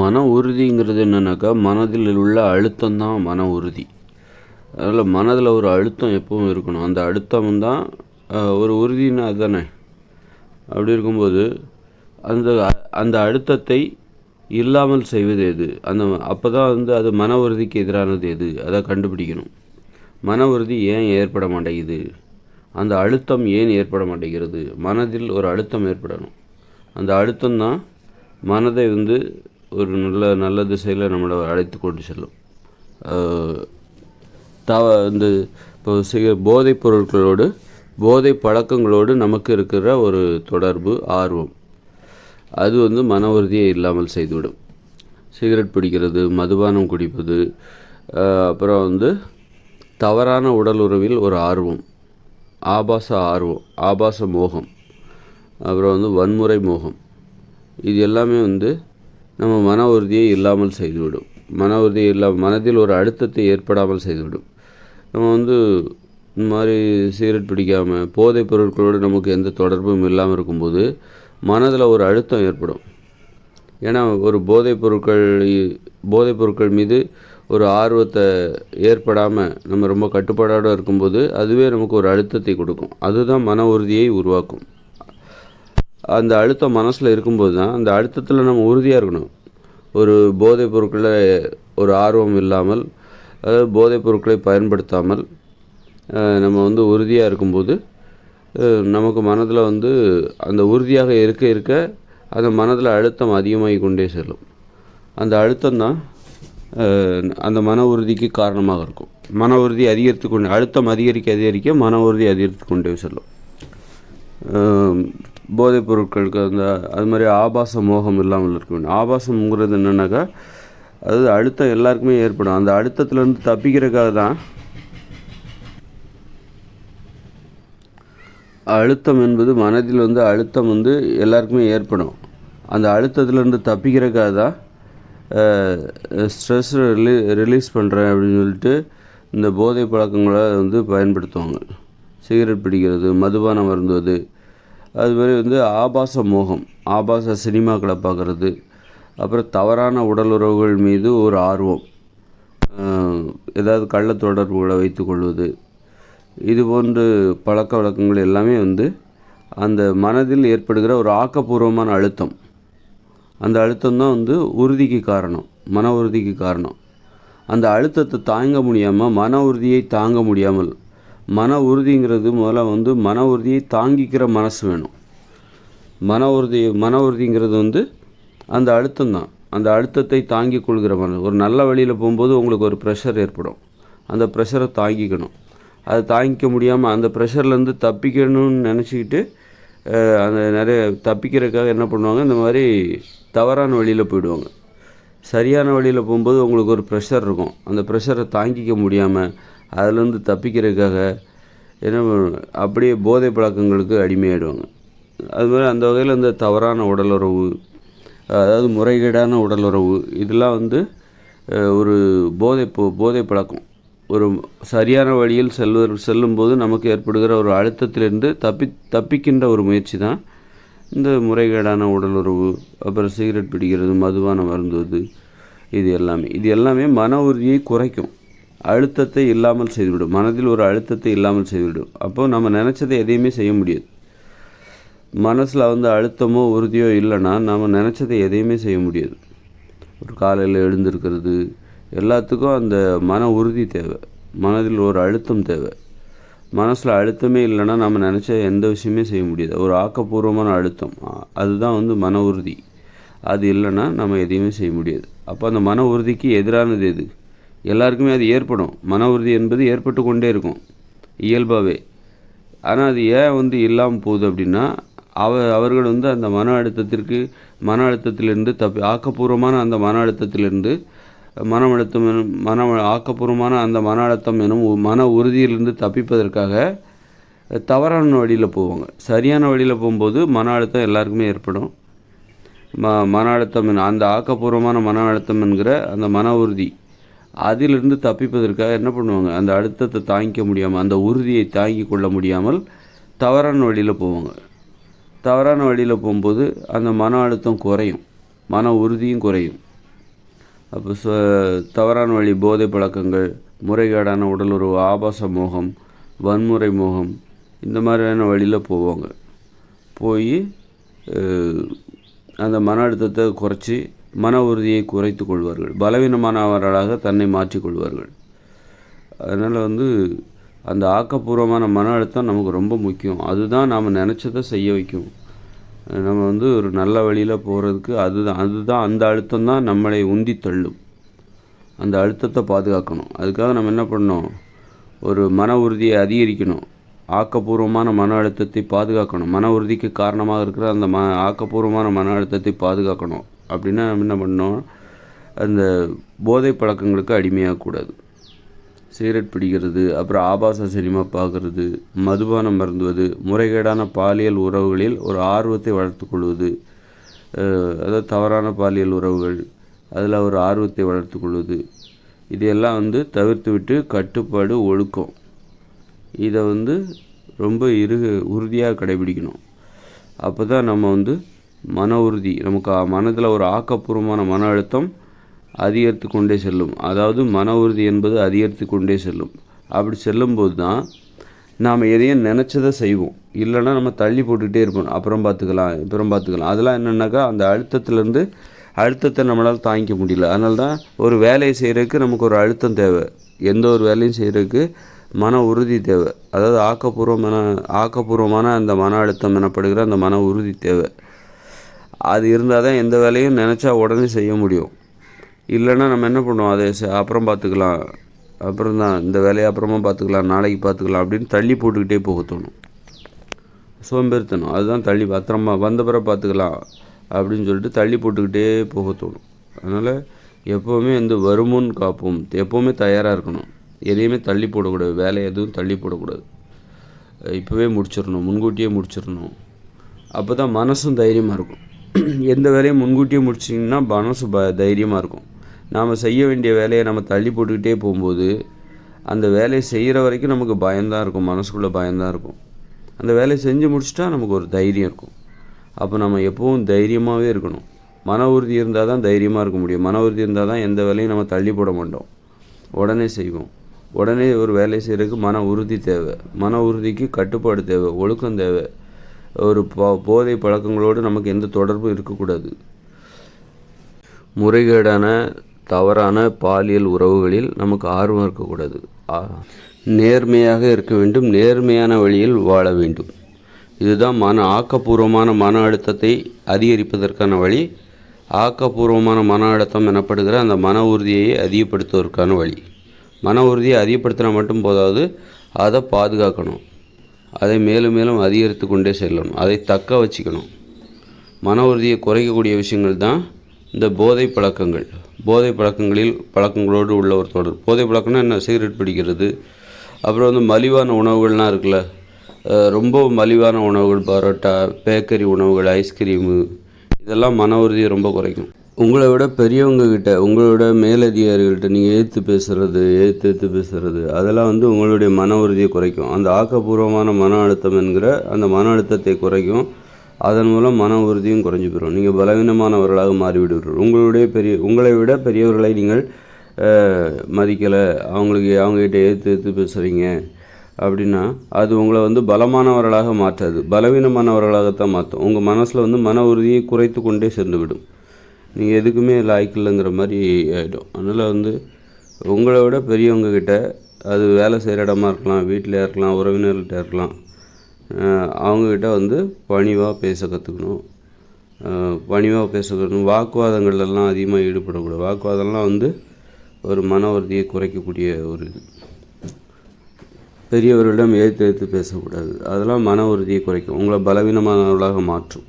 மன உறுதிங்கிறது என்னென்னாக்கா மனதில் உள்ள அழுத்தம் தான் மன உறுதி அதில் மனதில் ஒரு அழுத்தம் எப்பவும் இருக்கணும். அந்த அழுத்தம் தான் ஒரு உறுதினா அதுதானே? அப்படி இருக்கும்போது அந்த அந்த அழுத்தத்தை இல்லாமல் செய்வது எது? அந்த அப்போ தான் வந்து அது மன உறுதிக்கு எதிரானது எது? அதை கண்டுபிடிக்கணும். மன உறுதி ஏன் ஏற்பட மாட்டேங்குது? அந்த அழுத்தம் ஏன் ஏற்பட மாட்டேங்கிறது? மனதில் ஒரு அழுத்தம் ஏற்படணும். அந்த அழுத்தம் தான் மனதை வந்து ஒரு நல்ல நல்ல திசையில் நம்மளை அழைத்து கொண்டு செல்லும். தவ இந்த இப்போ சிக போதைப் பொருட்களோடு போதை பழக்கங்களோடு நமக்கு இருக்கிற ஒரு தொடர்பு ஆர்வம். அது வந்து மன உறுதியை இல்லாமல் செய்துவிடும். சிகரெட் பிடிக்கிறது மதுபானம் குடிப்பது அப்புறம் வந்து தவறான உடல் உறவில் ஒரு ஆர்வம். ஆபாச ஆர்வம் ஆபாச மோகம். அப்புறம் வந்து வன்முறை மோகம். இது எல்லாமே வந்து நம்ம மன உறுதியை இல்லாமல் செய்துவிடும். மன உறுதி இல்லாமல் மனதில் ஒரு அழுத்தத்தை ஏற்படாமல் செய்துவிடும். நம்ம வந்து இந்த மாதிரி சிகரெட் பிடிக்காமல் போதைப் பொருட்களோடு நமக்கு எந்த தொடர்பும் இல்லாமல் இருக்கும்போது மனதில் ஒரு அழுத்தம் ஏற்படும். ஏன்னா ஒரு போதைப் பொருட்கள் போதைப் பொருட்கள் மீது ஒரு ஆர்வத்தை ஏற்படாமல் நம்ம ரொம்ப கட்டுப்பாடோடு இருக்கும்போது அதுவே நமக்கு ஒரு அழுத்தத்தை கொடுக்கும். அதுதான் மன உறுதியை உருவாக்கும். அந்த அழுத்தம் மனசில் இருக்கும்போது தான் அந்த அழுத்தத்தில் நம்ம உறுதியாக இருக்கணும். ஒரு போதைப் பொருட்களில் ஒரு ஆர்வம் இல்லாமல் அதாவது போதைப் பொருட்களை பயன்படுத்தாமல் நம்ம வந்து உறுதியாக இருக்கும்போது நமக்கு மனதில் வந்து அந்த உறுதியாக இருக்க இருக்க அந்த மனதில் அழுத்தம் அதிகமாகி கொண்டே செல்லும். அந்த அழுத்தம் தான் அந்த மன உறுதிக்கு காரணமாக இருக்கும். மன உறுதி அதிகரித்து கொண்டு அழுத்தம் அதிகரிக்க அதிகரிக்க மன உறுதி அதிகரித்து கொண்டே செல்லும். போதைப் பொருட்களுக்கு அந்த அது மாதிரி ஆபாச மோகம் இல்லாமல் இருக்க வேண்டும். ஆபாசம்ங்கிறது என்னென்னாக்கா அது அழுத்தம் எல்லாருக்குமே ஏற்படும். அந்த அழுத்தத்துலேருந்து தப்பிக்கிறதுக்காக தான் அழுத்தம் என்பது மனதில் வந்து அழுத்தம் வந்து எல்லாருக்குமே ஏற்படும். அந்த அழுத்தத்துலேருந்து தப்பிக்கிறதுக்காக தான் ஸ்ட்ரெஸ் ரிலீ ரிலீஸ் பண்ணுறேன் அப்படின்னு சொல்லிட்டு இந்த போதை பழக்கங்களை வந்து பயன்படுத்துவாங்க. சிகரெட் பிடிக்கிறது மதுபானம் வருந்துவது அது மாதிரி வந்து ஆபாச மோகம் ஆபாச சினிமாக்களை பார்க்குறது அப்புறம் தவறான உடல் உறவுகள் மீது ஒரு ஆர்வம் ஏதாவது கள்ள தொடர்புகளை வைத்துக்கொள்வது இது போன்று பழக்க வழக்கங்கள் எல்லாமே வந்து அந்த மனதில் ஏற்படுகிற ஒரு ஆக்கப்பூர்வமான அழுத்தம். அந்த அழுத்தம் தான் வந்து உறுதிக்கு காரணம் மன உறுதிக்கு காரணம். அந்த அழுத்தத்தை தாங்க முடியாமல் மன உறுதியை தாங்க முடியாமல் மன உறுதிங்கிறது முதல்ல வந்து மன உறுதியை தாங்கிக்கிற மனசு வேணும். மன உறுதி மன உறுதிங்கிறது வந்து அந்த அழுத்தம் தான். அந்த அழுத்தத்தை தாங்கி கொள்கிற மனது ஒரு நல்ல வழியில் போகும்போது உங்களுக்கு ஒரு ப்ரெஷர் ஏற்படும். அந்த ப்ரெஷரை தாங்கிக்கணும். அதை தாங்கிக்க முடியாமல் அந்த ப்ரெஷர்லேருந்து தப்பிக்கணும்னு நினச்சிக்கிட்டு அந்த நிறைய தப்பிக்கிறதுக்காக என்ன பண்ணுவாங்க? இந்த மாதிரி தவறான வழியில் போயிடுவாங்க. சரியான வழியில் போகும்போது உங்களுக்கு ஒரு ப்ரெஷர் இருக்கும். அந்த ப்ரெஷரை தாங்கிக்க முடியாமல் அதுலேருந்து தப்பிக்கிறதுக்காக என்ன அப்படியே போதை பழக்கங்களுக்கு அடிமையாயிடுவாங்க. அது மாதிரி அந்த வகையில் இந்த தவறான உடலுறவு அதாவது முறைகேடான உடலுறவு இதெல்லாம் வந்து ஒரு போதை போதை பழக்கம். ஒரு சரியான வழியில் செல்வர் செல்லும்போது நமக்கு ஏற்படுகிற ஒரு அழுத்தத்திலிருந்து தப்பி தப்பிக்கின்ற ஒரு முயற்சி தான் இந்த முறைகேடான உடலுறவு அப்புறம் சிகரெட் பிடிக்கிறது மதுபானம் வருந்துவது இது எல்லாமே. இது எல்லாமே மன உறுதியை குறைக்கும். அழுத்தத்தை இல்லாமல் செய்துவிடும். மனதில் ஒரு அழுத்தத்தை இல்லாமல் செய்துவிடும். அப்போது நம்ம நினச்சதை எதையுமே செய்ய முடியாது. மனசில் வந்து அழுத்தமோ உறுதியோ இல்லைன்னா நம்ம நினச்சதை எதையுமே செய்ய முடியாது. ஒரு காலையில் எழுந்திருக்கிறது. எல்லாத்துக்கும் அந்த மன உறுதி தேவை. மனதில் ஒரு அழுத்தம் தேவை. மனசில் அழுத்தமே இல்லைன்னா நம்ம நினச்ச எந்த விஷயமே செய்ய முடியாது. ஒரு ஆக்கப்பூர்வமான அழுத்தம். அதுதான் வந்து மன உறுதி. அது இல்லைன்னா நம்ம எதையுமே செய்ய முடியாது. அப்போ அந்த மன உறுதிக்கு எதிரானது எது? எல்லாருக்குமே அது ஏற்படும். மன உறுதி என்பது ஏற்பட்டு கொண்டே இருக்கும். இயல்பாகவே ஆனால் அது ஏன் வந்து இல்லாமல் போகுது அப்படின்னா அவ அவர்கள் வந்து அந்த மன அழுத்தத்திற்கு மன அழுத்தத்திலிருந்து தப்பி ஆக்கப்பூர்வமான அந்த மன அழுத்தத்திலிருந்து மன அழுத்தம் எனும் மன ஆக்கப்பூர்வமான அந்த மன அழுத்தம் எனும் மன உறுதியிலிருந்து தப்பிப்பதற்காக தவறான வழியில் போவாங்க. சரியான வழியில் போகும்போது மன அழுத்தம் எல்லாருக்குமே ஏற்படும். ம மன அழுத்தம் அந்த ஆக்கப்பூர்வமான மன அழுத்தம் என்கிற அந்த மன உறுதி. அதிலிருந்து தப்பிப்பதற்காக என்ன பண்ணுவாங்க? அந்த அழுத்தத்தை தாங்கிக்க முடியாமல் அந்த உறுதியை தாங்கி கொள்ள முடியாமல் தவறான வழியில் போவாங்க. தவறான வழியில் போகும்போது அந்த மன அழுத்தம் குறையும். மன உறுதியும் குறையும். அப்போ ச தவறான வழி போதை பழக்கங்கள் முறைகேடான உடலுறவு ஆபாச மோகம் வன்முறை மோகம் இந்த மாதிரியான வழியில் போவாங்க. போய் அந்த மன அழுத்தத்தை குறைச்சி மன உறுதியை குறைத்து கொள்வார்கள். பலவீனமானவர்களாக தன்னை மாற்றிக்கொள்வார்கள் அதனால் வந்து அந்த ஆக்கப்பூர்வமான மன அழுத்தம் நமக்கு ரொம்ப முக்கியம். அதுதான் நாம் நினச்சதை செய்ய வைக்கும். நம்ம வந்து ஒரு நல்ல வழியில் போகிறதுக்கு அதுதான் அதுதான் அந்த அழுத்தம் தான் நம்மளை உந்தி தள்ளும். அந்த அழுத்தத்தை பாதுகாக்கணும். அதுக்காக நம்ம என்ன பண்ணணும்? ஒரு மன உறுதியை அதிகரிக்கணும். ஆக்கப்பூர்வமான மன அழுத்தத்தை பாதுகாக்கணும். மன உறுதிக்கு காரணமாக இருக்கிற அந்த ம ஆக்கப்பூர்வமான மன அழுத்தத்தை பாதுகாக்கணும். அப்படின்னா நம்ம என்ன பண்ணோம் அந்த போதை பழக்கங்களுக்கு அடிமையாகக்கூடாது. சிகரெட் பிடிக்கிறது அப்புறம் ஆபாச சினிமா பார்க்குறது மதுபானம் மருந்துவது முறைகேடான பாலியல் உறவுகளில் ஒரு ஆர்வத்தை வளர்த்துக்கொள்வது அதாவது தவறான பாலியல் உறவுகள் அதில் ஒரு ஆர்வத்தை வளர்த்துக்கொள்வது இதையெல்லாம் வந்து தவிர்த்து விட்டு கட்டுப்பாடு ஒழுக்கம். இதை வந்து ரொம்ப இரு உறுதியாக கடைபிடிக்கணும். அப்போ தான் நம்ம வந்து மன உறுதி. நமக்கு மனதில் ஒரு ஆக்கப்பூர்வமான மன அழுத்தம் அதிகரித்து கொண்டே செல்லும். அதாவது மன உறுதி என்பது அதிகரித்து கொண்டே செல்லும். அப்படி செல்லும்போது தான் நாம் எதையும் நினச்சதை செய்வோம். இல்லைன்னா நம்ம தள்ளி போட்டுக்கிட்டே இருப்போம். அப்புறம் பார்த்துக்கலாம் அப்புறம் பார்த்துக்கலாம். அதெல்லாம் என்னென்னாக்கா அந்த அழுத்தத்துலேருந்து அழுத்தத்தை நம்மளால் தாங்கிக்க முடியல. அதனால தான் ஒரு வேலையை செய்கிறதுக்கு நமக்கு ஒரு அழுத்தம் தேவை. எந்த ஒரு வேலையும் செய்கிறதுக்கு மன உறுதி தேவை. அதாவது ஆக்கப்பூர்வமான ஆக்கப்பூர்வமான அந்த மன அழுத்தம் எனப்படுகிற அந்த மன உறுதி தேவை. அது இருந்தால் தான் எந்த வேலையும் நினச்சா உடனே செய்ய முடியும். இல்லைன்னா நம்ம என்ன பண்ணுவோம்? அதை அப்புறம் பார்த்துக்கலாம். அப்புறம் தான் இந்த வேலையை அப்புறமா பார்த்துக்கலாம் நாளைக்கு பார்த்துக்கலாம் அப்படின்னு தள்ளி போட்டுக்கிட்டே போக தோணும். சோம்பேறித்தனம். அதுதான் தள்ளி பத்திரமா வந்த பிறகு பார்த்துக்கலாம் அப்படின்னு சொல்லிட்டு தள்ளி போட்டுக்கிட்டே போக தோணும். அதனால் எப்போவுமே வந்து வருமுன் காப்போம். எப்போவுமே தயாராக இருக்கணும். எதையுமே தள்ளி போடக்கூடாது. வேலை எதுவும் தள்ளி போடக்கூடாது. இப்போவே முடிச்சிடணும். முன்கூட்டியே முடிச்சிடணும். அப்போ தான் மனசும் தைரியமாக இருக்கும். எந்த வேலையும் முன்கூட்டியே முடிச்சிங்கன்னா மனசு ப தைரியமாக இருக்கும். நாம் செய்ய வேண்டிய வேலையை நம்ம தள்ளி போட்டுக்கிட்டே போகும்போது அந்த வேலையை செய்கிற வரைக்கும் நமக்கு பயம்தான் இருக்கும். மனசுக்குள்ளே பயம்தான் இருக்கும். அந்த வேலையை செஞ்சு முடிச்சிட்டா நமக்கு ஒரு தைரியம் இருக்கும். அப்போ நம்ம எப்போவும் தைரியமாகவே இருக்கணும். மன உறுதி இருந்தால் தான் தைரியமாக இருக்க முடியும். மன உறுதி இருந்தால் தான் எந்த வேலையும் நம்ம தள்ளி போட மாட்டோம். உடனே செய்வோம். உடனே ஒரு வேலை செய்கிறதுக்கு மன உறுதி தேவை. மன உறுதிக்கு கட்டுப்பாடு தேவை. ஒழுக்கம் தேவை. ஒரு போதை பழக்கங்களோடு நமக்கு எந்த தொடர்பும் இருக்கக்கூடாது. முறைகேடான தவறான பாலியல் உறவுகளில் நமக்கு ஆர்வம் இருக்கக்கூடாது. நேர்மையாக இருக்க வேண்டும் நேர்மையான வழியில் வாழ வேண்டும். இதுதான் மன ஆக்கப்பூர்வமான மன அழுத்தத்தை அதிகரிப்பதற்கான வழி. ஆக்கப்பூர்வமான மன அழுத்தம் எனப்படுகிற அந்த மன உறுதியை அதிகப்படுத்துவதற்கான வழி. மன உறுதியை அதிகப்படுத்தினா மட்டும் போதாவது அதை பாதுகாக்கணும். அதை மேலும் மேலும் அதிகரித்து கொண்டே செல்லணும். அதை தக்க வச்சுக்கணும். மன உறுதியை குறைக்கக்கூடிய விஷயங்கள் தான் இந்த போதை பழக்கங்கள். போதை பழக்கங்களில் பழக்கங்களோடு உள்ள ஒரு தொடர். போதை பழக்கம்னா என்ன? சிகரெட் பிடிக்கிறது. அப்புறம் வந்து மலிவான உணவுகள்லாம் இருக்குல்ல. ரொம்ப மலிவான உணவுகள் பரோட்டா பேக்கரி உணவுகள் ஐஸ்கிரீமு இதெல்லாம் மன உறுதியை ரொம்ப குறைக்கும். உங்களை விட பெரியவங்கக்கிட்ட உங்களோட மேலதிகாரிகள்கிட்ட நீங்கள் ஏற்று பேசுகிறது ஏற்று ஏற்று பேசுகிறது அதெல்லாம் வந்து உங்களுடைய மன உறுதியை குறைக்கும். அந்த ஆக்கப்பூர்வமான மன அழுத்தம் என்கிற அந்த மன அழுத்தத்தை குறைக்கும். அதன் மூலம் மன உறுதியும் குறைஞ்சி போயிடும் நீங்கள் பலவீனமானவர்களாக மாறிவிடுவீர்கள். உங்களுடைய பெரிய உங்களை விட பெரியவர்களை நீங்கள் மதிக்கலை. அவங்களுக்கு அவங்ககிட்ட ஏற்று ஏற்று பேசுகிறீங்க அப்படின்னா அது உங்களை வந்து பலமானவர்களாக மாற்றாது. பலவீனமானவர்களாகத்தான் மாற்றும். உங்கள் மனசில் வந்து மன உறுதியை குறைத்து கொண்டே சென்று விடும் நீங்கள் எதுக்குமே லாய்க்கில்லைங்கிற மாதிரி ஆகிடும் அதனால் வந்து உங்களை விட பெரியவங்கக்கிட்ட அது வேலை செய்கிற இடமா இருக்கலாம் வீட்டில் இருக்கலாம் உறவினர்கிட்ட இருக்கலாம் அவங்கக்கிட்ட வந்து பணிவாக பேச கற்றுக்கணும் பணிவாக பேச கற்றுக்கணும் வாக்குவாதங்கள்லாம் அதிகமாக ஈடுபடக்கூடாது. வாக்குவாதம்லாம் வந்து ஒரு மன உறுதியை குறைக்கக்கூடிய ஒரு இது. பெரியவர்களிடம் ஏற்று ஏற்று பேசக்கூடாது. அதெல்லாம் மன உறுதியை குறைக்கும். உங்களை பலவீனமானவர்களாக மாற்றும்.